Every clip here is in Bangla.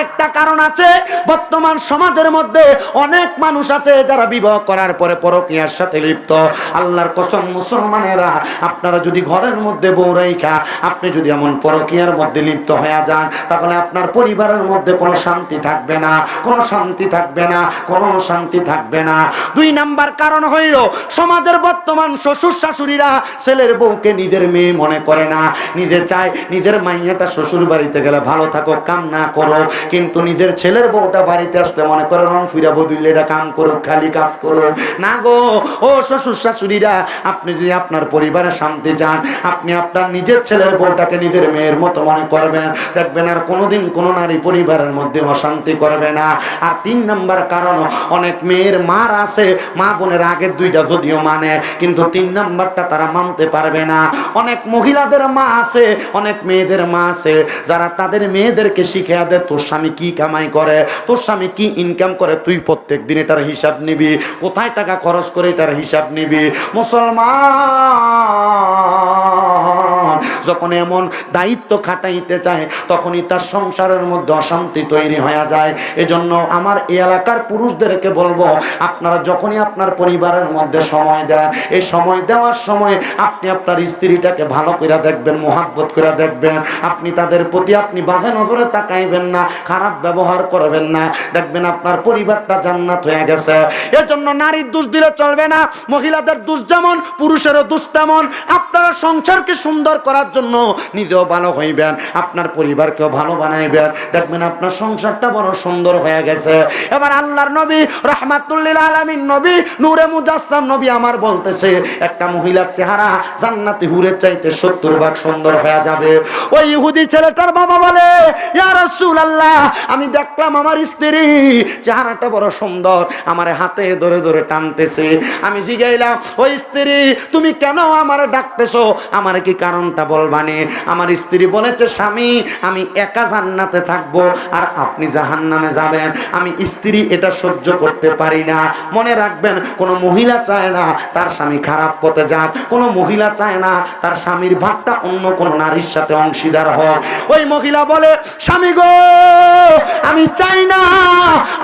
আরেকটা কারণ আছে, বর্তমান সমাজের মধ্যে অনেক মানুষ আছে যারা বিবাহ করার পরে পরকীয়ার সাথে লিপ্ত। আল্লাহর কসম, মুসলমানেরা, আপনারা যদি ঘরের মধ্যে বউ রাইখা, আপনি যদি এমন পরকীয়ার মধ্যে লিপ্ত হয়ে যান, তাহলে আপনার পরিবারের মধ্যে কোনো শান্তি থাকবে না, কোনো শান্তি থাকবে না, কোনো শান্তি থাকবে না। দুই নাম্বার কারণ হইল, সমাজের বর্তমান শ্বশুর শাশুড়িরা ছেলের বউকে নিজের মেয়ে মনে করে না। নিজে চায় নিজের মাইয়াটা শ্বশুর বাড়িতে গেলে ভালো থাকো কাম না করো কিন্তু নিজের ছেলের বউটা বাড়িতে আসলে মনে করে, রং ফিরা বদুল্লে এটা কাম করো খালি কাজ করো না গো, ও শ্বশুর শাশুড়িরা, আপনি যদি আপনার পরিবারে শান্তি চান, আপনি আপনার নিজের ছেলের বউটাকে নিজের মেয়ের মতো মনে করবেন। দেখবেন আর কোনোদিন কোনো নারী পরিবারের মধ্যে অশান্তি করবে না। আর তিন নাম্বার কারণ, অনেক মেয়ের মার আছে, মা বোনের আগের দুইটা যদিও মানে কিন্তু তিন নাম্বারটা তারা মানতে পারবে না। অনেক মহিলাদের মা আছে, অনেক মেয়েদের মা আছে, যারা তাদের মেয়েদেরকে শিখে দেয়, তোর স্বামী কি কামাই করে? তোর স্বামী কি ইনকাম করে? তুই প্রত্যেক দিন এটার হিসাব নিবি। কোথায় টাকা খরচ করে এটার হিসাব নিবি? মুসলমান! যখন এমন দায়িত্ব খাটাইতে চায়, তখনই তার সংসারের মধ্যে অশান্তি তৈরি হয়ে যায়। এজন্য আমার এই এলাকার পুরুষদেরকে বলব, আপনারা যখনই আপনার পরিবারের মধ্যে সময় দেন, এই সময় দেওয়ার সময় আপনি আপনার স্ত্রীটাকে ভালো করে দেখবেন, মোহাব্বত করে দেখবেন। আপনি তাদের প্রতি আপনি বাধা নজরে তাকাইবেন না, খারাপ ব্যবহার করবেন না। দেখবেন আপনার পরিবারটা জান্নাত হয়ে গেছে। এজন্য নারীর দোষ দিলে চলবে না, মহিলাদের দোষ যেমন, পুরুষেরও দোষ তেমন। আপনারা সংসারকে সুন্দর করার জন্য নিজেও ভালো হইবেন, আপনার পরিবারকেও ভালো বানাইবেন। দেখবেন আপনার সংসারটা বড় সুন্দর হয়ে গেছে। এবার আল্লাহর নবী, রহমাতুল্লিল আলমিন নবী, নূরে মুজাসসাম নবী আমার বলতেছে, একটা মহিলার চেহারা জান্নাতি হুরের চাইতে সত্তর ভাগ সুন্দর হয়ে যাবে। ওই ইহুদি ছেলেটার বাবা বলে রাসূলুল্লাহ, আমি দেখলাম আমার স্ত্রী চেহারাটা বড় সুন্দর, আমার হাতে ধরে ধরে টানতেছে। আমি জিগাইলাম, ওই স্ত্রী, তুমি কেন আমার ডাকতেছো? আমার কি কারণটা বলবানি, আমার স্ত্রী বলেছে, স্বামী, আমি একা জান্নাতে থাকব আর আপনি জাহান্নামে যাবেন। আমি স্ত্রী এটা সহ্য করতে পারি না। মনে রাখবেন, কোনো মহিলা চায় না তার স্বামী খারাপ পথে যাক। কোনো মহিলা চায় না তার স্বামীর ভাগটা অন্য কোনো নারীর সাথে অংশীদার হোক। ওই মহিলা বলে, স্বামী গো, আমি চাই না,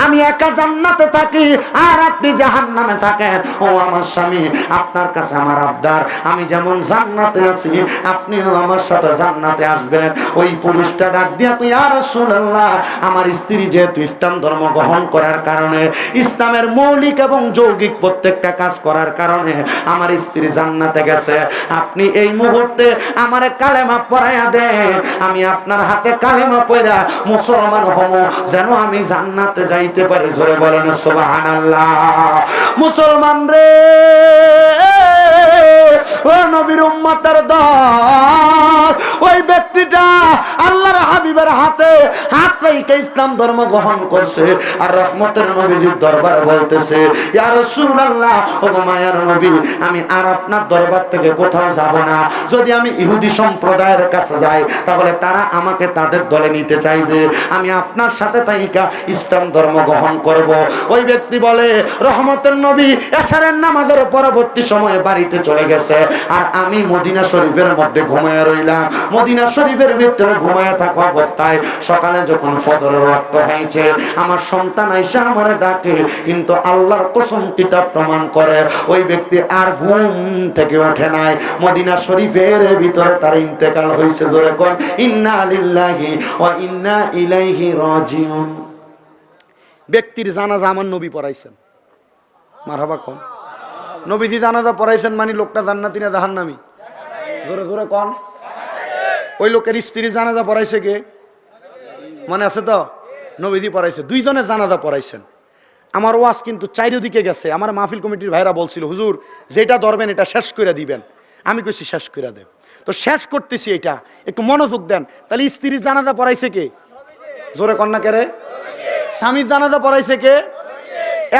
আমি একা জান্নাতে থাকি আর আপনি জাহান্নামে থাকেন। ও আমার স্বামী, আপনার কাছে আমার আবদার। আমি যেমন জান্নাতে আছি আপনিও আমার সাথে জান্নাতে আসবেন। ওই পুরুষটা ডাক দিয়া তুই আর শুনল্লাহ আমার স্ত্রী যেহেতু ইসলাম ধর্ম গ্রহণ করার কারণে, ইসলামের মৌলিক এবং যৌগিক প্রত্যেকটা কাজ করার কারণে আমার স্ত্রী জান্নাতে গেছে। আপনি এই মুহূর্তে আমার কালেমা পড়াইয়া দেন। আমি আপনার হাতে কালেমা পড়া মুসলমান হব। যেন আমি জান্নাতে যাইতে পারি। জোরে বলেন, সুবহানাল্লাহ। মুসলমান রে, ও নবীর উম্মতের দল। ব্যক্তিটা আল্লাহর হাবিবের হাতে হাত রেখে ইসলাম ধর্ম গ্রহণ করছে। আর রহমতের নবীর দরবারে বলতেছে, ইয়া রাসূলুল্লাহ ও মায়ার নবী, আমি আর আপনার দরবার থেকে কোথাও যাব না। যদি আমি ইহুদি সম্প্রদায়ের কাছে যাই, তাহলে তারা আমাকে তাদের দলে নিতে চাইবে। আমি আপনার সাথে তাইকা ইসলাম ধর্ম গ্রহণ করব। ওই ব্যক্তি বলে, রহমতের নবী এশারের নামাজের পরবর্তী সময়ে বাড়িতে চলে গেছে। আর আমি মদিনা শরীফের মধ্যে ঘুমায় রইলাম। মদিনা শরীফের ভিতরে ঘুমায় থাকা অবস্থায় সকালে যখন ফজরের রক্ত হয়েছে, আমার সন্তান আইসা আমার ডাকে, কিন্তু আল্লাহর কসম কিতাব প্রমাণ করে, ওই ব্যক্তি আর ঘুম থেকে ওঠে নাই। মদিনা শরীফের ভিতরে তার ইন্তেকাল হয়েছে জোরে কোন, ইন্না লিল্লাহি ওয়া ইন্না ইলাইহি রাজিউন। ব্যক্তির জানাজা আমার নবী পড়াইছেন। মারহাবা কোন। নবীজি জানাজা পড়াইছেন মানে লোকটা জান্নাতি না জাহান্নামী। জোরে জোরে কোন। ওই লোকের স্ত্রী জানাজা পড়াইছে কে? মনে আছে তো? নবীজি পড়াইছে। দুইজনে জানাজা পড়াইছেন। আমার ওয়াজ কিন্তু চারিদিকে গেছে। আমার মাহফিল কমিটির ভাইরা বলছিল, হুজুর, যেটা ধরবেন এটা শেষ করে দিবেন। আমি কইছি, শেষ করে দেব তো শেষ করতেছি এটা। একটু মনোযোগ দেন। তাহলে স্ত্রী জানাজা পড়াইছে কে? জোরে কন্যা কে রে? স্বামীর জানাজা পড়াইছে কে?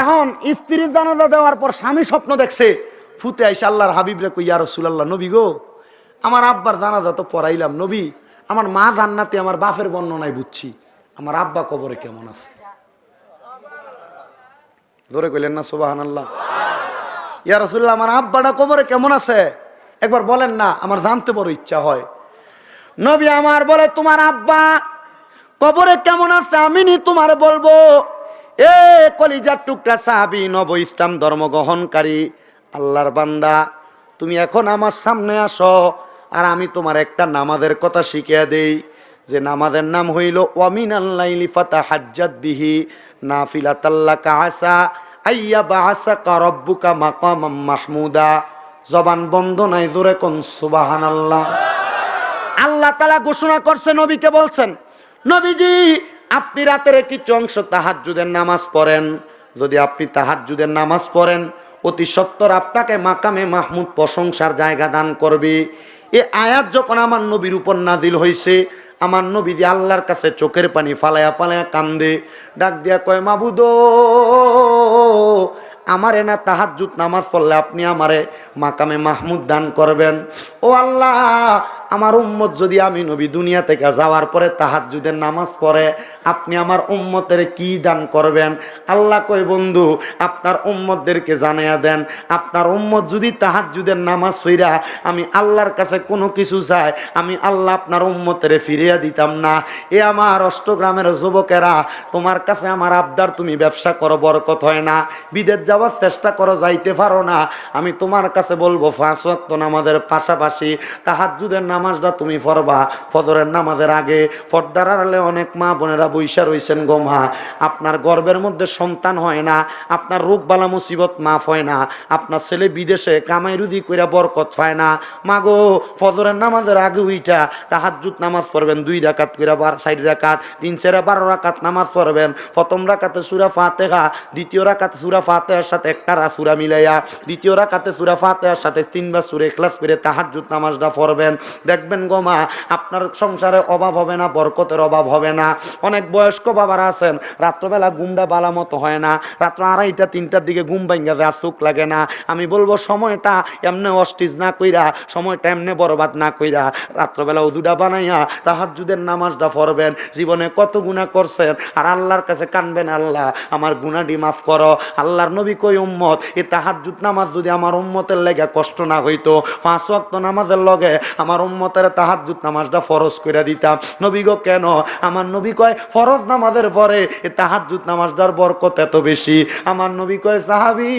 এখন স্ত্রীর জানাজা দেওয়ার পর স্বামী স্বপ্ন দেখছে, ফুতে আইসে আল্লাহর হাবিব রে কইয়া রসুলাল্লাহ, নবী গো। আমার আব্বার জানাজা তো পড়াইলাম, নবী। আমার মা জান্নাতে, আমার বাপের বর্ণনায় বুঝছি। আমার আব্বা কবরে কেমন আছে? ধরে কইলেন না সোবাহান আল্লাহ রসুল্লাহ আমার আব্বাটা কবরে কেমন আছে? একবার বলেন না, আমার জানতে বড় ইচ্ছা হয়। নবী আমার বলে, তোমার আব্বা কবরে কেমন আছে? আমি নি তোমার বলব, এ কলিজার টুকরা সাহাবি, নব ইসলাম ধর্ম গ্রহণকারী, আল্লাহর বান্দা। তুমি এখন আমার সামনে আসো আর আমি তোমার একটা নামাজের কথা শিখিয়া দেই। যে নামাজের নাম হইল ওয়ামিন আল্লাইলি ফাতা হাজ্জাত বিহি নাফিলাতাল্লাকা আসা, আইয়া বাসা কারব্বুকা মাকাম মাহমুদা। জবান বন্ধ নাই, জোরে কোন সুবাহানাল্লাহ। আল্লাহ তালা ঘোষণা করছে, নবীকে বলছেন, নবীজি, আপনি রাতের কিছু অংশ তাহাজ্জুদের নামাজ পড়েন। যদি আপনি তাহাজ্জুদের নামাজ পড়েন, অতি সত্তর আপনাকে মাকামে মাহমুদ প্রশংসার জায়গা দান করবে। এ আয়াত যখন আমার নবীর উপর নাজিল হয়েছে আমার নবী দিয়ে আল্লাহর কাছে চোখের পানি ফালায়া ফালায়া কান্দে, ডাক দিয়া কয়, মাবুদ, আমারে না জুত নামাজ পড়লে আপনি আমারে মাকামে মাহমুদ দান করবেন? ও আল্লাহ আমার উম্মত যদি আমি নবী দুনিয়া থেকে যাওয়ার পরে তাহাজ্জুদের নামাজ পড়ে, আপনি আমার উম্মতের কি দান করবেন? আল্লাহ কই বন্ধু, আপনার উম্মতদেরকে জানাইয়া দেন। আপনার উম্মত যদি তাহাজ্জুদের নামাজ ফিরা আমি আল্লাহর কাছে কোনো কিছু চাই, আমি আল্লাহ আপনার উম্মতের ফিরিয়া দিতাম না। এ আমার অষ্টগ্রামের যুবকেরা, তোমার কাছে আমার আবদার তুমি ব্যবসা করো, বরকত হয় না। বিদেশ যাওয়ার চেষ্টা করো, যাইতে পারো না। আমি তোমার কাছে বলব ফাঁস ওয়াক্ত নামাজের পাশাপাশি তাহাজ্জুদের নামাজটা তুমি পড়বা। ফজরের নামাজের আগে পর্দার আড়ালে অনেক মা বোনেরা বৈশা রইছেন গো মা। আপনার গর্বের মধ্যে সন্তান হয় না, আপনার রোগ বালা মুসিবত মাফ হয় না, আপনার ছেলে বিদেশে কামাই রুজি কইরা বরকত পায় না। মা গো, ফজরের নামাজের আগে উইটা তাহাজ্জুদ নামাজ পড়বেন, দুই রাকাত কইরা বার, চার রাকাত, তিন চারা বারো রাকাত নামাজ পড়বেন। প্রথম রাকাতে সুরা ফাতেহা, দ্বিতীয় রাকাতে সুরা ফাতেহার সাথে একটা সুরা মিলাইয়া, দ্বিতীয় রাকাতে সুরা ফাতেহার সাথে তিনবার সুরে এখলাস করে তাহাজ্জুদ নামাজটা পড়বেন। দেখবেন গো মা, আপনার সংসারে অভাব হবে না, বরকতের অভাব হবে না। অনেক বয়স্ক বাবারা আছেন, রাত্রবেলা ঘুমটা বালা মতো হয় না। রাত্র আড়াইটা, তিনটার দিকে ঘুম ভাঙ্গা যায় চোখ লাগে না। আমি বলব, সময়টা এমনি অস্টিজ না কইরা, সময়টা এমনি বরবাদ না কইরা, রাত্রবেলা উদুটা বানাইয়া তাহাজ্জুদের নামাজটা পড়বেন। জীবনে কত গুণা করছেন, আর আল্লাহর কাছে কানবেন আল্লাহ, আমার গুণাডি মাফ করো। আল্লাহর নবী কই উম্মত? এ তাহাজ্জুদ নামাজ যদি আমার উম্মতের লেগে কষ্ট না হইতো, পাঁচ ওয়াক্ত নামাজের লগে আমার উম্মতের তাহাজ্জুদ নামাজটা ফরজ করে দিতাম। নবী গো, কেন? আমার নবী কয়, ফরজ নামাজের পরে এ তাহাজ্জুদ নামাজটার বরকত এত বেশি। আমার নবী কয়, সাহাবি,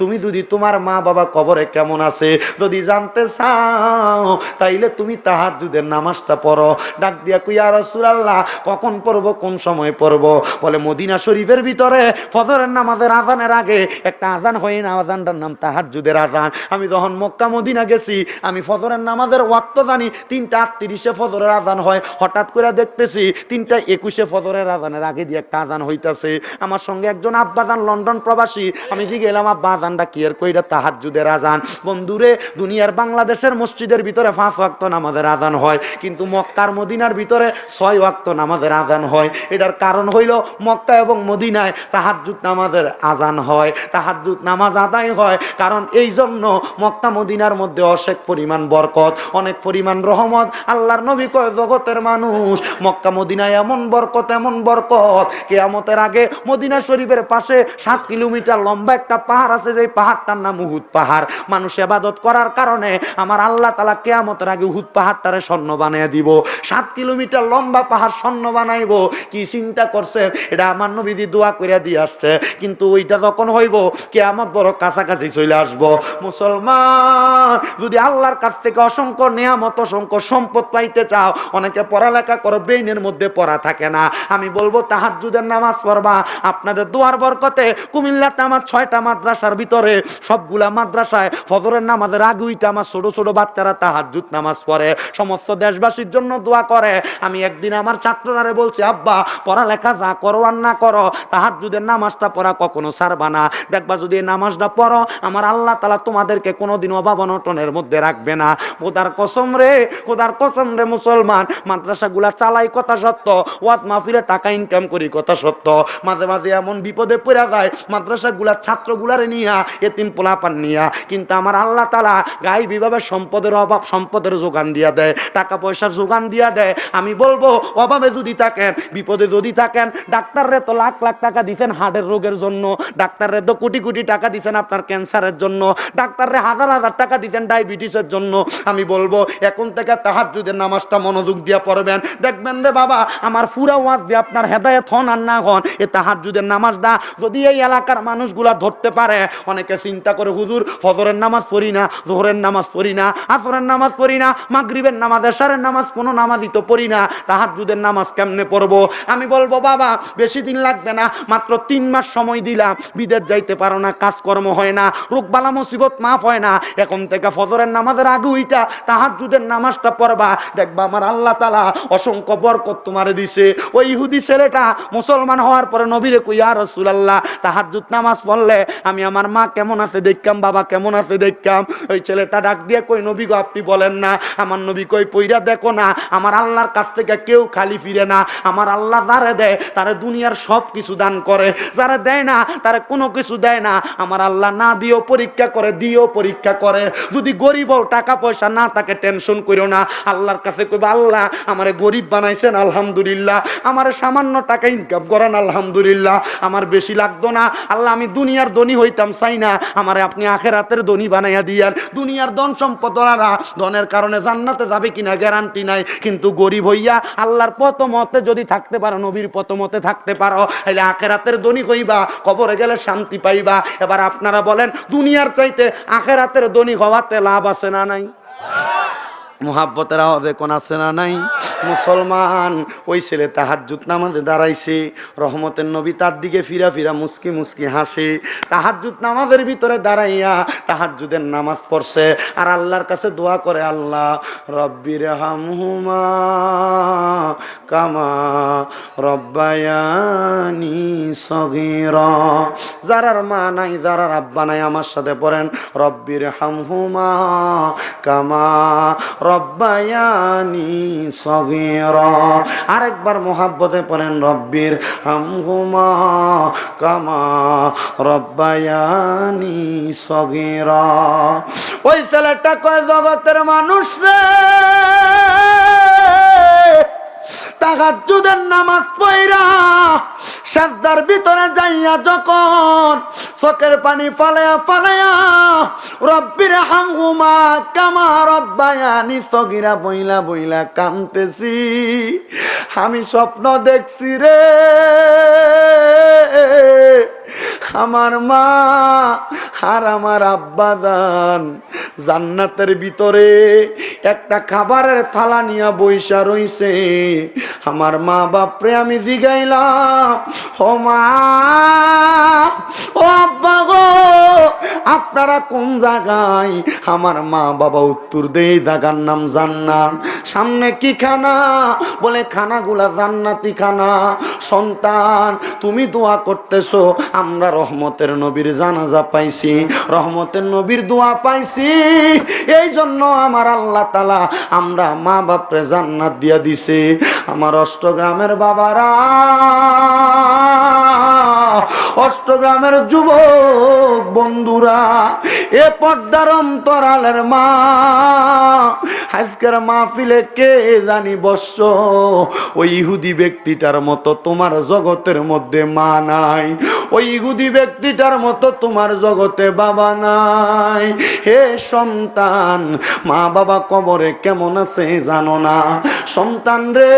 তুমি যদি তোমার মা বাবা কবরে কেমন আছে, যদি জানতে চাও, তাইলে তুমি তাহাজ্জুদের নামাজটা পড়ো। ডাক দিয়া কুইয়া রাসূলুল্লাহ, কখন পড়ব, কোন সময় পড়ব? বলে, মদিনা শরীফের ভিতরে ফজরের নামাজের আজানের আগে একটা আজান হয় না আজানটার নাম তাহাজ্জুদের আজান আমি যখন মক্কা মদিনা গেছি, আমি ফজরের নামাজের ওয়াক্ত জানি, তিনটা আটত্রিশে ফজরের আজান হয়। হঠাৎ করে দেখতেছি, তিনটা একুশে ফজরের আজানের আগে দিয়ে একটা আজান হইতাছে। আমার সঙ্গে একজন আব্বাজান, লন্ডন প্রবাসী। আমি যে গেলাম আব্বা, আজানটা কি এর কইরা তাহাজ্জুদের আজান? বন্ধুরে, দুনিয়ার বাংলাদেশের মসজিদের ভিতরে পাঁচ ওয়াক্ত নামাজের আজান হয়, কিন্তু মক্কার মদিনার ভিতরে ছয় ওয়াক্ত নামাজের আজান হয়। এটার কারণ হইল, মক্কা এবং মদিনায় তাহাজ্জুদ নামাজের আজান হয়। তাহাজ্জুদ নামাজ আদায় হয়, কারণ এই জন্য মক্কা মদিনার মধ্যে অশেক পরিমাণ বরকত। অনেক পরিমাণ রহমত। আল্লাহর নবী কয়, জগতের মানুষ, মক্কা, মদিনায় এমন বরকত এমন বরকত। কেয়ামতের আগে মদিনা শরীফের পাশে সাত কিলোমিটার লম্বা একটা পাহাড় আছে যে পাহাড়টার নাম উহুদ পাহাড়। মানুষ এবাদত করার কারণে আমার আল্লাহ তালা কেয়ামতের আগে উহুদ পাহাড়টারে স্বর্ণ বানিয়ে দিব। সাত কিলোমিটার লম্বা পাহাড় স্বর্ণ বানাইবো। কি চিন্তা করছেন? এটা আমার নবীজি দোয়া করে দিয়ে আসছে। কিন্তু ওইটা যখন হইব, কেয়ামত বড় কাছাকাছি চলে আসব। মুসলমান, যদি আল্লাহর কাছ থেকে অসংখ্য নিয়ামত অসংখ্য সম্পদ পাইতে চাও। অনেকে পড়ালেখা করো, ব্রেইনের মধ্যে পড়া থাকে না। আমি বলব, তাহাজ্জুদের নামাজ পড়বা। আপনাদের দুয়ার বরকতে কুমিল্লাতে আমার ছয়টা মাদ্রাসার ভিতরে সবগুলা মাদ্রাসায় ফজরের নামাজের আগে ওইটা আমার ছোট ছোট বাচ্চারা তাহাজ্জুদ নামাজ পড়ে। সমস্ত দেশবাসীর জন্য দোয়া করে। আমি একদিন আমার ছাত্ররারে বলছি, আব্বা, পড়ালেখা যা করো আর না করো, তাহাজ্জুদের নামাজটা পড়া কখনো ছাড়বা না। দেখবা যদি এই নামাজটা পড়ো, আমার আল্লাহ তালা তোমাদেরকে কোনোদিন অভাব অনটনের মধ্যে রাখবে না। খোদার কসম রে, খোদার কসম রে মুসলমান। মাদ্রাসাগুলা চালাই কথা সত্য ওয়াত মাহফিলে টাকা ইনকাম করি কথা সত্য। মাঝে মাঝে এমন বিপদে পড়া যায়, মাদ্রাসাগুলা ছাত্রগুলারে নিয়া, এতিম পোলাপান নিয়া। কিন্তু আমার আল্লাহ তালা গাই বিভাবে সম্পদের অভাব সম্পদের যোগান দিয়া দেয়, টাকা পয়সার যোগান দিয়া দেয়। আমি বলব, অভাবে যদি থাকেন, বিপদে যদি থাকেন, ডাক্তাররে তো লাখ লাখ টাকা দিচ্ছেন হার্টের রোগের জন্য। ডাক্তাররে তো কোটি কোটি টাকা দিচ্ছেন আপনার ক্যান্সারের জন্য। ডাক্তাররে হাজার হাজার টাকা দিতেন ডায়াবেটিসের জন্য। আমি বলব এখন থেকে তাহাজ্জুদের নামাজটা মনোযোগ দিয়া পড়বেন। দেখবেন রে বাবা, আমার পুরা ওয়াজ দিয়ে আপনার হেদায়েত হন আর না হন, এ তাহাজ্জুদের নামাজটা যদি এই এলাকার মানুষগুলা ধরতে পারে, অনেকে চিন্তা করে, হুজুর, ফজরের নামাজ পড়ি না, জোহরের নামাজ পড়ি না, আসরের নামাজ পড়ি না, মাগরিবের নামাজ, এশারের নামাজ কোনো নামাজই তো পড়ি না, তাহাজ্জুদের নামাজ কেমনে পড়ব? আমি বলব, বাবা, বেশি দিন লাগবে না, মাত্র তিন মাস সময় দিলাম, বিদেশ যাইতে পারো না, কাজকর্ম হয় না, রোগবালা মুসিবত মাফ হয় না, এখন থেকে ফজরের নামাজের আগে ওইটা তাহাজ্জুদের নামাজটা পড়বা। দেখবা আমার আল্লাহ তালা অসংখ্য বরকত তোমারে দিছে। ওই ইহুদি ছেলেটা মুসলমান হওয়ার পরে নবীরে কইয়া রসুলাল্লাহ, তাহাজ্জুদ নামাজ পড়লে আমি আমার মা কেমন আছে দেখতাম বাবা কেমন আছে দেখতাম ওই ছেলেটা ডাক দিয়ে কই, নবী গো, আপনি বলেন না। আমার নবী কই, পইরা দেখো না, আমার আল্লাহর কাছ থেকে কেউ খালি ফিরে না। আমার আল্লাহ যারে দেয়, তারে দুনিয়ার সব কিছু দান করে। যারা দেয় না, তারে কোনো কিছু দেয় না। আমার আল্লাহ না দিয়েও পরীক্ষা করে, দিয়েও পরীক্ষা করে। যদি গরিব টাকা পয়সা না তাকে টেনশন করো না। আল্লাহর কাছে কইবা, আল্লাহ, আমারে গরিব বানাইছেন, আলহামদুলিল্লাহ। আমারে সামান্য টাকা ইনকাম করেন, আলহামদুলিল্লাহ। আমার বেশি লাগতো না। আল্লাহ, আমি দুনিয়ার ধনী হইতাম, চাই না। আমারে আপনি আখেরাতের ধনী বানাইয়া দিয়ার দুনিয়ার ধন সম্পদ ওরা ধনের কারণে জান্নাতে যাবে কিনা গ্যারান্টি নাই। কিন্তু গরিব হইয়া আল্লাহর পতমতে যদি থাকতে পারো, নবীর পতমতে থাকতে পারো তাহলে আখেরাতের ধনী হইবা, কবরে গেলে শান্তি পাইবা। এবার আপনারা বলেন, দুনিয়ার চাইতে আখেরাতের ধনী হওয়াতে লাভ আছে না নাই? মোহাব্বতের আওয়াজে কোন আছে না নাই? মুসলমান, ওই ছেলে তাহাজ্জুদ নামাজে দাঁড়াইছে, রহমতের নবী তার দিকে ফিরা ফিরা মুস্কি মুস্কি হাসে। তাহাজ্জুদ নামাজের ভিতরে দাঁড়াইয়া তাহাজ্জুদের নামাজ পড়ছে, আর আল্লাহর কাছে দোয়া করে আল্লাহ রব্বির হামহুমা কামা রব্বায়ানি সগীরা। যারার মা নাই, যারার আব্বা নাই, আমার সাথে পড়েন রব্বির হামহুমা কামা রব্বায়ানি সগের। আরেকবার মোহাব্বতে পড়েন, রব্বির হামহুমা কামা রব্বায়ানি সগের। ওই ছেলেটা কয়, জগতের মানুষ রে। তাহাজ্জুদের নামাজ পয়রা সাজদার ভিতরে যাইয়া যখন চোখের পানি ফালায়া ফালায়া রব্বির হামহুমা কামা রব্বায়ানি সগিরা বইলা বইলা কামতেছি আমি স্বপ্ন দেখছি রে। আমার মা আর আমার আব্বা দান জান্নাতের ভিতরে একটা খাবারের থালা নিয়া বৈশা রইছে। আমার মা বাপরে আমি জিগাইলাম, ও মা, ও আব্বা গো, আপনারা কোন জায়গায়? আমার মা বাবা উত্তর দেই জায়গার নাম জান্নাত। সামনে কি খানা? বলে, খানাগুলা জান্নাতি খানা। সন্তান, তুমি দোয়া করতেছো, আমরা রহমতের নবীর জানাজা পাইছি, রহমতের নবীর দোয়া পাইছি। এই জন্য আমার আল্লাহ তালা আমরা মা বাপরে জান্নাত দিয়া দিছে। আমার অষ্টগ্রামের বাবারা অষ্টগ্রামের যুবক বন্ধুরা, এ পর্দার অন্তরালের মা, আজকের মাহফিলে কে জানি বর্ষ ওই ইহুদি ব্যক্তিটার মতো তোমার জগতের মধ্যে মা নাই। ওই ইহুদি ব্যক্তিটার মতো তোমার জগতে বাবা নাই। হে সন্তান মা বাবা কবরে কেমন আছে জানো না? সন্তান রে,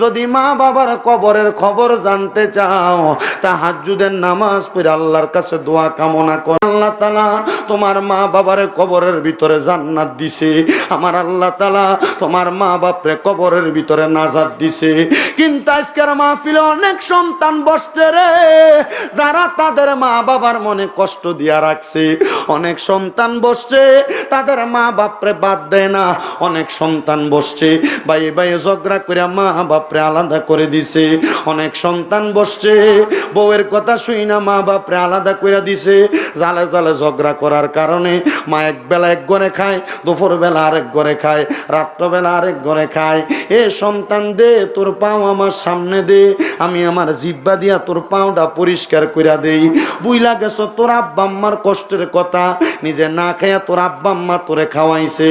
যদি মা বাবার কবরের খবর জানতে চাও তাহাজ্জুদের নামাজ পড়ে আল্লাহর কাছে দোয়া কামনা কর। আল্লাহ তালা তোমার মা বাবার কবরের ভিতরে জান্নাত দিছে। আমার আল্লাহ তালা তোমার মা বাপরে কবরের ভিতরে নাজাত দিছে। কিন্তু আজকের মাহফিলে অনেক সন্তান বসছে রে। যারা তাদের মা বাবার মনে কষ্ট দিয়া রাখছে। অনেক সন্তান বসছে, তাদের মা বাপরে বাদ দেয় না। অনেক সন্তান বসছে, ভাই ভাই ঝগড়া করে মা বাপরে আলাদা করে দিছে। অনেক সন্তান বসছে বউয়ের কথা শুই না, মা বাপরে আলাদা করে দিছে। জালে জালে ঝগড়া করার কারণে মা এক বেলা এক ঘরে খায়, দুপুর বেলা আরেক ঘরে খায় রাত্রবেলা আরেক ঘরে খায়। এ সন্তান দে, তোর পাও আমার সামনে দে, আমি আমার জিব্বা দিয়া তোর পাওটা পরিষ্কার কইরা দেই। বুইলা গেছ, তোর আব্বা আম্মার কষ্টের কথা, নিজে না খাইয়া তোর আব্বা আম্মা তোরে খাওয়াইছে।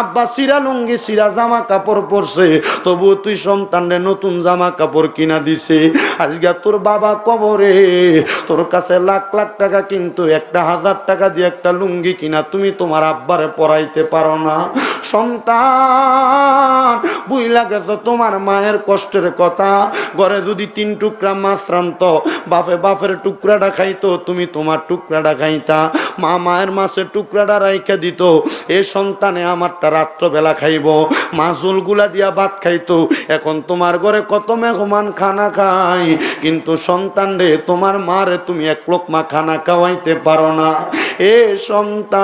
আব্বা সিরা লুঙ্গি সিরা জামা কাপড় পরছে তবু তুই সন্তানরে নতুন জামা কাপড় কিনা দিছে। আজকে তোর বাবা কবরে তোর কাছে লাখ লাখ টাকা কিন্তু একটা হাজার টাকা দিয়ে একটা লুঙ্গি কিনা তুমি তোমার আব্বারে পরাইতে পারো না। সন্তান, বুইলা গেছ তোমার মায়ের কষ্টের কথা। ঘরে যদি তিন টুকরা মাছ রান্ত বাপে বাপের টুকরাটা খাইতো, তুমি তোমার টুকরাটা খাইতা। মা মায়ের মাছের টুকরাটা রাইখা দিত, এ সন্তানে আমারটা রাত্রবেলা খাইব। মাছুলগুলা দিয়া ভাত খাইতো, এখন তোমার ঘরে কত মেহমান খানা খাই কিন্তু সন্তান রে তোমার মারে তুমি এক লোকমা খানা খাওয়াইতে পারো না। এ সন্তান,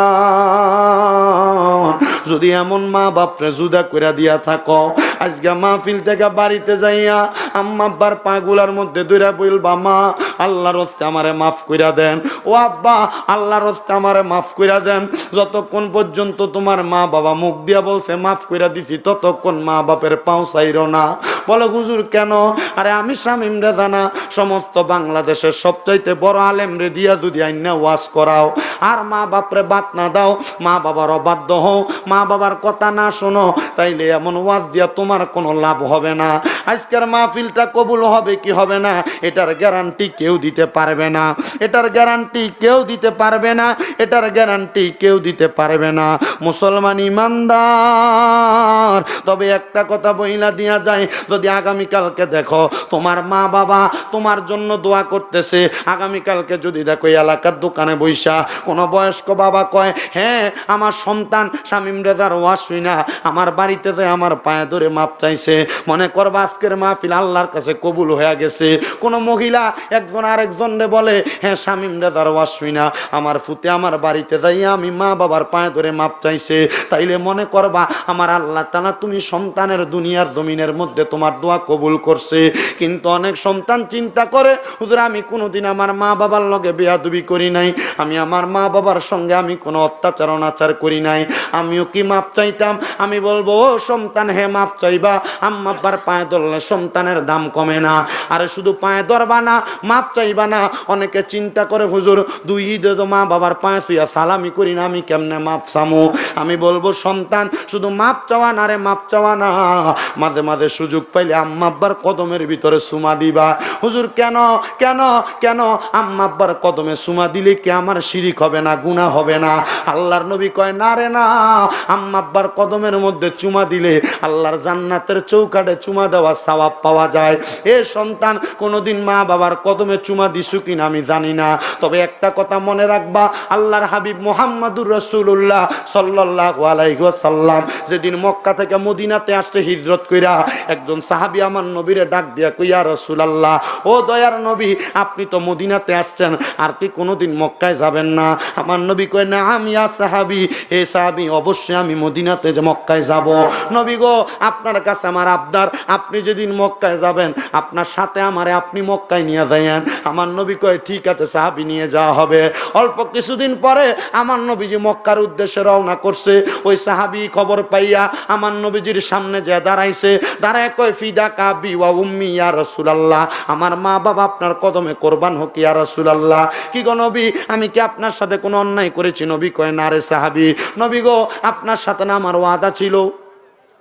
যদি এমন মা বাপরে জুদা করে দিয়া থাকো, আজকে মাহফিল থেকে বাড়িতে যাইয়া আম্মা আব্বার পাগুলার মধ্যে দূরে বলবা মা, আল্লাহর হস্তে আমারে মাফ কইরা দেন। ও আব্বা, আল্লাহর হস্তে আমারে মাফ কইরা দেন। যতক্ষণ পর্যন্ত তোমার মা বাবা মুখ দিয়া বলছে, মাফ কইরা দিছি, ততক্ষণ মা বাপের পাও চাইরো না। বলে, হুজুর, কেন? আরে, আমি শামিম রে জানা সমস্ত বাংলাদেশের সবচাইতে বড় আলেম রে দিয়া যদি আইনা ওয়াজ করাও, আর মা বাপরে বাত না দাও, মা বাবার অবাধ্য হও, মা বাবার কথা না শোনো, তাইলে এমন ওয়াজ দিয়া তোমার কোনো লাভ হবে না। আজকের মাহফিলটা কবুল হবে কি হবে না, এটার গ্যারান্টি কেউ দিতে পারবে না। এটার গ্যারান্টি কেউ দিতে পারবে না, এটার গ্যারান্টি কেউ দিতে পারবে না। মুসলমান ইমানদার, তবে একটা কথা বইলা দিয়া যায়, যদি আগামীকালকে দেখো তোমার মা বাবা তোমার জন্য দোয়া করতেছে, আগামীকালকে যদি দেখো এলাকার দোকানে বইসা, কোনো বয়স্ক বাবা কয় হ্যাঁ আমার সন্তান শামিম রেজার ওয়াশ না আমার বাড়িতে যে আমার পায়ে ধরে মাপ চাইছে, মনে করবা আজকের মাহফিল আল্লাহর কাছে কবুল হয়ে গেছে। কোনো মহিলা একজন আরেকজন রে বলে হ্যাঁ শামিম রেজার ওয়াশ না। আমার ফুতে আমার বাড়িতে যাইয়া আমি মা বাবার পায়ে ধরে মাপ চাইছে। তাইলে মনে করবা, আমার আল্লাহ তালা তুমি সন্তানের দুনিয়ার জমিনের মধ্যে তোমার দোয়া কবুল করছে। কিন্তু অনেক সন্তান চিন্তা করে, হুজুর, আমি কোনোদিন আমার মা বাবার লগে বেয়াদুবি করি নাই। আমি আমার মা বাবার সঙ্গে আমি কোনো অত্যাচার অনাচার করি নাই। আমিও কি মাপ চাইতাম? আমি বলব, ও সন্তান, হে মাপ চাইবা। আম্মা আব্বার পায়ে ধরলে সন্তানের দাম কমে না। আরে শুধু পায়ে ধরবা না, মাপ চাইবা না। অনেকে চিন্তা করে, হুজুর, দুই ঈদে তো মা বাবার পায়ে শুয়া সালামি করি না, আমি কেমনে মাপ চামু আমি বলব, সন্তান, শুধু মাপ চাওয়া না রে, মাপ চাওয়া না। মাঝে মাঝে সুযোগ পাইলে আম্মা আব্বার কদমের ভিতরে সুমা দিবা। হুজুর, কেন কেন কেন? আম্মা আব্বার কদমে সুমা দিলে কি আমার শিরিক হবে না গুণা হবে না? আল্লাহর নবী কয়, না রে, না। আম্মা আব্বার কদমের মধ্যে চুমা দিলে আল্লাহর জান্নাতের চৌকাটে চুমা দেওয়া সওয়াব পাওয়া যায়। এ সন্তান, কোনোদিন মা বাবার কদমে চুমা দিছু কিনা আমি জানি না। তবে একটা কথা মনে রাখবা, আল্লাহর হাবিব মোহাম্মদুর রসুল্লাহ সাল্লাহ আলাইসাল্লাম যেদিন মক্কা থেকে মদিনাতে আসতে হিজরত কইরা, একজন সাহাবি আমার নবীরে ডাক দিয়া কইয়া রসুলাল্লাহ, ও দয়ার নবী, আপনি তো মদিনাতে আসছেন, আর কি কোনোদিন মক্কায় যাবেন না? আমার নবী কয় না আমি আর সাহাবি এ সাহাবি, অবশ্যই আমি মদিনাতে যে মক্কায় যাব। নবী গো, আপনার কাছে আমার আবদার, আপনি যেদিন মক্কায় যাবেন, আপনার সাথে আমারে আপনি মক্কায় নিয়ে যাইয়েন। আমার নবী কয়, ঠিক আছে, সাহাবি নিয়ে যাওয়া হবে। অল্প কিছুদিন পরে আমার নবীজি মক্কার উদ্দেশ্যে রওনা করছে। ওই সাহাবি খবর পাইয়া আমার নবীজির সামনে যে দাঁড়াইছে, দাঁড়ায় কয়, ফিদা কাবি ওয়া উম্মি ইয়া রাসূলুল্লাহ। আমার মা বাবা আপনার কদমে কোরবান হোক ইয়া রাসূলুল্লাহ। কি গো নবী, আমি কি আপনার সাথে কোনো অন্যায় করেছি? নবী কয়, না রে সাহাবি। নবী গো, আপনার সাথে না আমার ওয়াদা ছিল।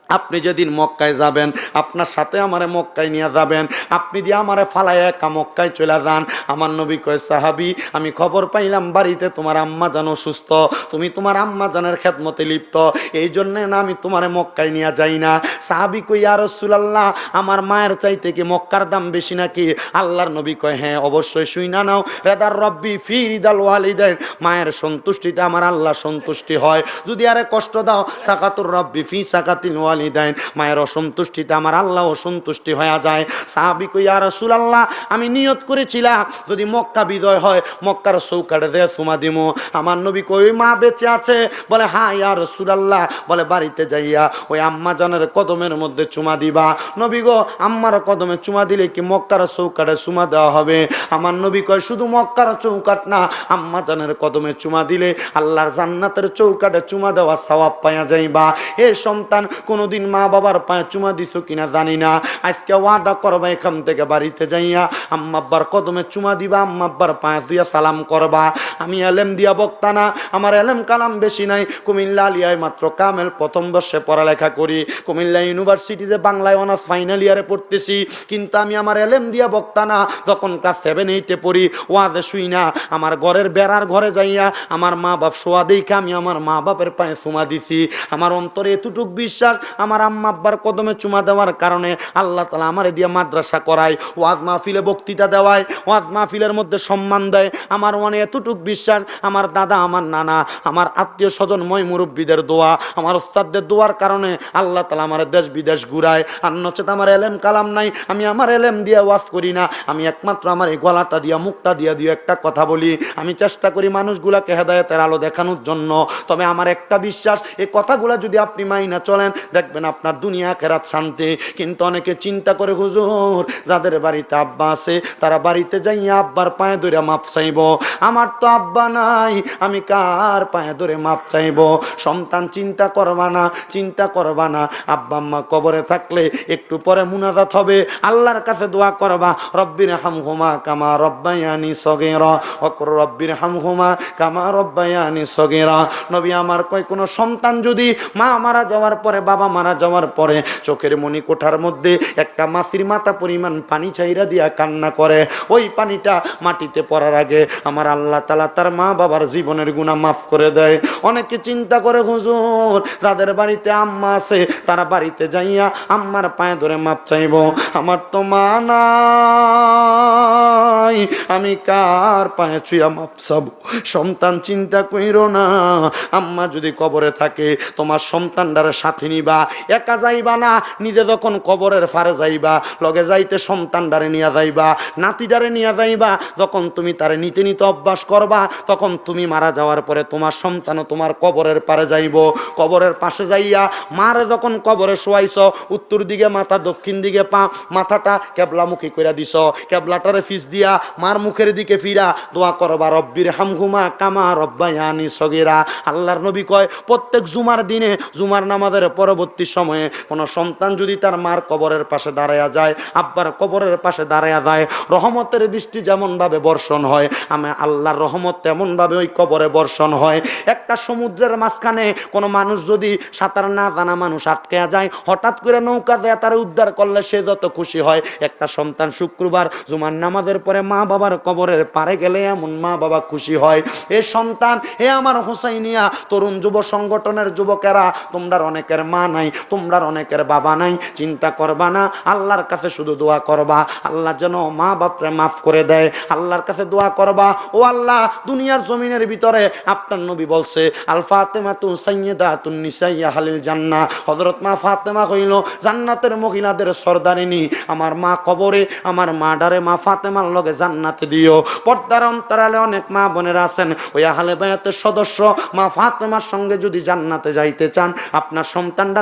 আপনি যেদিন মক্কায় যাবেন, আপনার সাথে আমারে মক্কায় নিয়ে যাবেন, আপনি দিয়ে আমারে ফালায় একা মক্কায় চলে যান। আমার নবী কয়, সাহাবি, আমি খবর পাইলাম, বাড়িতে তোমার আম্মা জানো সুস্থ। তুমি তোমার আম্মা জানের খেদমতে লিপ্ত। এই জন্যে না আমি তোমারে মক্কায় নিয়ে যাই না। সাহাবি কই আর রসুলাল্লাহ, আমার মায়ের চাইতে কি মক্কার দাম বেশি নাকি? আল্লাহর নবী কয় হ্যাঁ অবশ্যই শুই না নাও। রেদার রব্বি ফি রিদাল ওয়ালিদাইন। মায়ের সন্তুষ্টিতে আমার আল্লাহ সন্তুষ্টি হয়। যদি আরে কষ্ট দাও, সাকাতুর রব্বি ফি সাকাতিল ওয়ালি ওয়ালিদাইন, মায়ের অসন্তুষ্টিতে আমার আল্লাহ অসন্তুষ্টি হয়ে যায়। সাহাবি কই ইয়া রাসূলুল্লাহ, আমি নিয়ত করেছিলাম, যদি মক্কা বিজয় হয়, মক্কার চৌকাটে যে সুমা দিমু। আমার নবী কই মা বেঁচে আছে? বলে হ্যাঁ ইয়া রাসূলুল্লাহ। বলে, বাড়িতে যাইয়া ওই আম্মা জানের কদমের মধ্যে চুমা দিবা। নবী গো, আম্মার কদমে চুমা দিলে কি মক্কার চৌকাটে চুমা দেওয়া হবে? আমার নবী কয়, শুধু মক্কার চৌকাট না, আম্মা জানের কদমে চুমা দিলে আল্লাহর জান্নাতের চৌকাটে চুমা দেওয়া সওয়াব পাইয়া যাইবা। এ সন্তান কোনোদিন মা বাবার পায়ে চুমা দিছো কিনা জানি না। আজকে ওয়াদা করবা এখান থেকে বাড়িতে যাইয়া আম্মা আব্বার কদমে চুমা দিবা, আম্মা আব্বার পায়ে দুইয়া সালাম করবা। আমি এলেম দিয়া বক্তা না, আমার এলেম কালাম বেশি নাই। কুমিল্লা আলিয়ায় মাত্র কামেল প্রথম বর্ষে পড়ালেখা করি। কুমিল্লা ইউনিভার্সিটিতে বাংলায় অনার্স ফাইনাল ইয়ারে পড়তেছি। কিন্তু আমি আমার এলেম দিয়া বক্তা না, যখন ক্লাস সেভেন এইটে পড়ি, ওয়াজে শুই না। আমার ঘরের বেড়ার ঘরে যাইয়া আমার মা বাপ শোয়া দেখে আমি আমার মা বাপের পায়ে চুমা দিছি। আমার অন্তরে এতটুক বিশ্বাস আমার আম্মা আব্বার কদমে চুমা দেওয়ার কারণে আল্লাহ তালা আমার দিয়ে মাদ্রাসা করায়। ওয়াজ মাহফিলে বক্তৃতা দেওয়ায়, ওয়াজ মাহফিলের মধ্যে সম্মান দেয়। আমার মনে এতটুক বিশ্বাস, আমার দাদা, আমার নানা, আমার আত্মীয় স্বজন, মই মুরব্বীদের দোয়া, আমার ওস্তাদদের দোয়ার কারণে আল্লাহ তালা আমার দেশ বিদেশ ঘুরায়। আর নচেত আমার এলেম কালাম নাই, আমি আমার এলেম দিয়ে ওয়াজ করি না। আমি একমাত্র আমার এই গলাটা দিয়া, মুখটা দিয়া, দিয়ে একটা কথা বলি। আমি চেষ্টা করি মানুষগুলাকে হেদায়তের আলো দেখানোর জন্য। তবে আমার একটা বিশ্বাস, এই কথাগুলা যদি আপনি মাইনা চলেন দেখবেন আপনার দুনিয়া কেরাত শান্তি। কিন্তু অনেকে চিন্তা করে, হুজুর, যাদের বাড়িতে আব্বা আছে, তারা বাড়িতে যাইয়া আব্বার পায়ে ধরে মাপ চাইব। আমার তো আব্বা নাই, আমি কার পায়ে ধরে মাপ চাইব? সন্তান চিন্তা করবা না, চিন্তা করবা না। আব্বা আম্মা কবরে থাকলে একটু পরে মুনাজাত হবে। আল্লাহর কাছে দোয়া করবা, রব্বির হামহুমা কামা রব্বায়ানি সগেরা অকর রব্বির হামহুমা কামা রব্বায়ানি সগেরা। নবী, আমার কয়, কোনো সন্তান যদি মা মারা যাওয়ার পরে বাবা মারা যাওয়ার পরে চোখের মনি কোঠার মধ্যে একটা মাসির মাথা পরিমাণ পানি চাইরা দিয়া কান্না করে। ওই পানিটা মাটিতে পড়ার আগে আমার আল্লাহ তালা তার মা বাবার জীবনের গুণা মাফ করে দেয়। অনেকে চিন্তা করে, হুজুর যাদের বাড়িতে আম্মা আছে, তারা বাড়িতে যাইয়া আম্মার পায়ে ধরে মাপ চাইব। আমার তো মা নাই, আমি কার পায়ে ছুঁয়া মাপ চাবো? সন্তান চিন্তা কইরো না, আম্মা যদি কবরে থাকে, তোমার সন্তানটারে সাথে নিবা। একা যাইবা না, নিজে যখন কবরের ফারে যাইবা, লগে যাইতে সন্তানটারে নিয়ে যাইবা নাতিটারে নিয়ে যাইবা, যখন তুমি তারে নিতে নিতে অভ্যাস করবা, তখন তুমি মারা যাওয়ার পরে তোমার সন্তানও তোমার কবরের পারে যাইব। কবরের পাশে যাইয়া মারে যখন কবরে শোয়াইছ, উত্তর দিকে মাথা, দক্ষিণ দিকে পা, মাথাটা কেবলামুখী করে দিছ। কেবলাটারে ফিস দিয়া মার মুখের দিকে ফিরা, দোয়া করবা, রব্বির হামঘুমা কামা রব্বায়ানি সগেরা। আল্লাহর নবী কয়, প্রত্যেক জুমার দিনে জুমার নামাজের পরবর্তী সময়ে কোনো সন্তান যদি তার মার কবরের পাশে দাঁড়ায়া যায়, আব্বার কবরের পাশে দাঁড়ায়া যায়, রহমতের বৃষ্টি যেমনভাবে বর্ষণ হয়, আমি আল্লাহর রহমত তেমনভাবে ওই কবরে বর্ষণ হয়। একটা সমুদ্রের মাঝখানে কোনো মানুষ যদি সাঁতার না জানা মানুষ আটকে যায়, হঠাৎ করে নৌকা যায় তারা উদ্ধার করলে সে যত খুশি হয়। একটা সন্তান শুক্রবার জুমার নামাজের পরে মা বাবার কবরের পারে গেলে এমন মা বাবা খুশি হয়। এ সন্তান, হে আমার হুসাইনিয়া, তরুণ যুব সংগঠনের যুবকেরা তোমরা অনেকের মা নাই তোমরা অনেকের বাবা নাই, চিন্তা করবা না, আল্লাহর কাছে শুধু দোয়া করবা। আল্লাহ যেন মা বাপরে মাফ করে দেয়, আল্লাহর কাছে দোয়া করবা। ও আল্লাহ, দুনিয়ার জমিনের ভিতরে আপনার নবী বলছে, আল ফাতেমা তু সাইয়্যিদা তুন নিসাইয়া হালিল জান্নাহ। হযরত মা ফাতেমা কইল, জান্নাতের মহিলাদের সর্দারিনী, আমার মা কবরে, আমার মা ডারে মা ফাতেমার লগে জান্নাতে দিও। পর্দার অন্তরালে অনেক মা বোনেরা আছেন, ওই আহলে বায়াতের সদস্য মা ফাতেমার সঙ্গে যদি জান্নাতে যাইতে চান, আপনার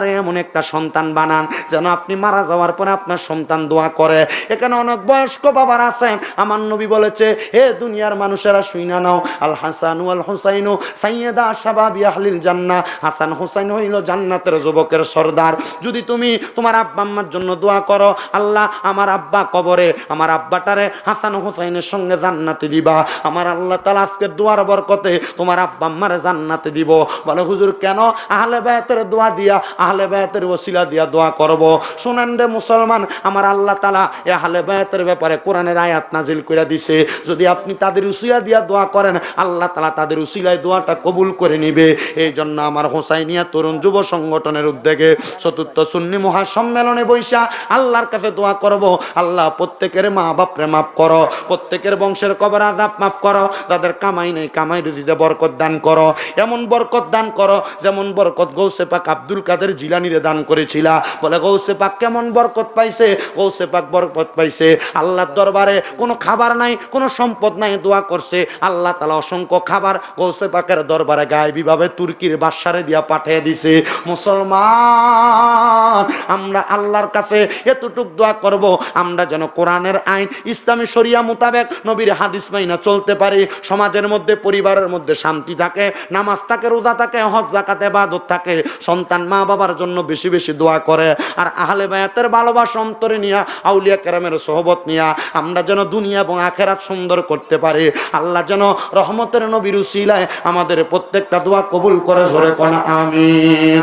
সন্তানটারে এমন একটা সন্তান বানান যেন আপনি মারা যাওয়ার পরে আপনার সন্তান দোয়া করে। এখানে অনেক বয়স্ক বাবার আছেন আমার নবী বলেছে, হে দুনিয়ার মানুষেরা, শুইনা নাও। আল হাসানু আল হুসাইনু সাইয়েদা শাবাবি আহলিল জান্নাহ। হাসান হুসাইন হইল জান্নাতের যুবকের সর্দার। যদি তুমি তোমার আব্বা আম্মার জন্য দোয়া করো, আল্লাহ আমার আব্বা কবরে, আমার আব্বাটারে হাসান হুসাইনের সঙ্গে জান্নাতে দিবা। আমার আল্লাহ তালা আজকের দোয়ার বরকতে তোমার আব্বা আম্মারে জান্নাতে দিব। বলে, হুজুর, কেন আহলে বায়াতের দোয়া দিয়া আহলে বায়াতের ওসিলা দিয়া দোয়া করব। শুনেন রে মুসলমান, আমার আল্লাহ তালা এ আহলে বায়াতের ব্যাপারে কোরআনের আয়াত নাজিল করে দিছে। যদি আপনি তাদের উসিলা দিয়া দোয়া করেন, আল্লাহ তালা তাদের উসিলায় দোয়াটা কবুল করে নিবে। এই জন্য আমার হোসাইনিয়া তরুণ যুব সংগঠনের উদ্যোগে চতুর্থ সুন্নি মহাসম্মেলনে বৈশা আল্লাহর কাছে দোয়া করব। আল্লাহ, প্রত্যেকের মা বাপরে মাফ করো, প্রত্যেকের বংশের কবর আজাব মাফ করো তাদের কামাই নেই কামাই রুজিতে বরকত দান করো। এমন বরকত দান করো, যেমন বরকত গৌসে পাক আব্দুল কাদের জিলানিরে দান করেছিলা। বলে, গৌসে পাক কেমন বরকত পাইছে? গৌসে পাক বরকত পাইছে। আল্লাহর দরবারে কোনো খাবার নাই, কোনো সম্পদ নাই, দোয়া করছে। আল্লাহ তালা অসংখ্য খাবার গৌসে পাকের দরবারে গায়েবীভাবে তুর্কির বাসারে দিয়া পাঠিয়ে দিছে। মুসলমান, আমরা আল্লাহর কাছে এতটুক দোয়া করব, আমরা যেন কোরআনের আইন, ইসলামী শরিয়া মোতাবেক নবীর হাদিস মাইনা চলতে পারি। সমাজের মধ্যে, পরিবারের মধ্যে শান্তি থাকে, নামাজ থাকে, রোজা থাকে, হজ জাকাতে বাদত থাকে। সন্তান মা বাবার জন্য বেশি বেশি দোয়া করে। আর আহলে বায়াতের ভালোবাসা অন্তরে নিয়া, আউলিয়া কেরামের সহবত নিয়া আমরা যেন দুনিয়া এবং আখেরাত সুন্দর করতে পারি। আল্লাহ যেন রহমতের নবীর উসিলায় আমাদের প্রত্যেকটা দোয়া কবুল করে ধরে কোন, আমিন।